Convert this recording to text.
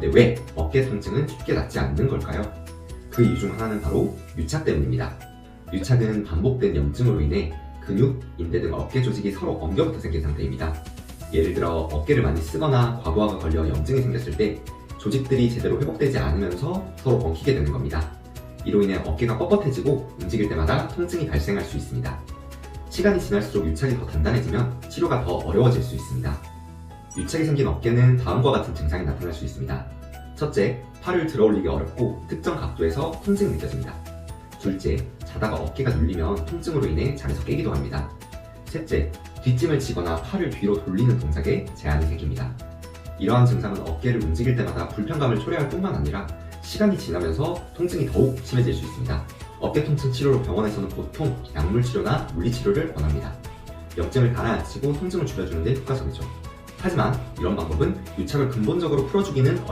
그런데 왜 어깨 통증은 쉽게 낫지 않는 걸까요? 그 이유 중 하나는 바로 유착 때문입니다. 유착은 반복된 염증으로 인해 근육, 인대 등 어깨 조직이 서로 엉겨붙어 생긴 상태입니다. 예를 들어 어깨를 많이 쓰거나 과부하가 걸려 염증이 생겼을 때 조직들이 제대로 회복되지 않으면서 서로 엉키게 되는 겁니다. 이로 인해 어깨가 뻣뻣해지고 움직일 때마다 통증이 발생할 수 있습니다. 시간이 지날수록 유착이 더 단단해지면 치료가 더 어려워질 수 있습니다. 유착이 생긴 어깨는 다음과 같은 증상이 나타날 수 있습니다. 첫째, 팔을 들어 올리기 어렵고 특정 각도에서 통증이 느껴집니다. 둘째, 자다가 어깨가 눌리면 통증으로 인해 잠에서 깨기도 합니다. 셋째, 뒷짐을 지거나 팔을 뒤로 돌리는 동작에 제한이 생깁니다. 이러한 증상은 어깨를 움직일 때마다 불편감을 초래할 뿐만 아니라 시간이 지나면서 통증이 더욱 심해질 수 있습니다. 어깨 통증 치료로 병원에서는 보통 약물 치료나 물리 치료를 권합니다. 염증을 가라앉히고 통증을 줄여주는 데 효과적이죠. 하지만 이런 방법은 유착을 근본적으로 풀어주기는 어렵습니다.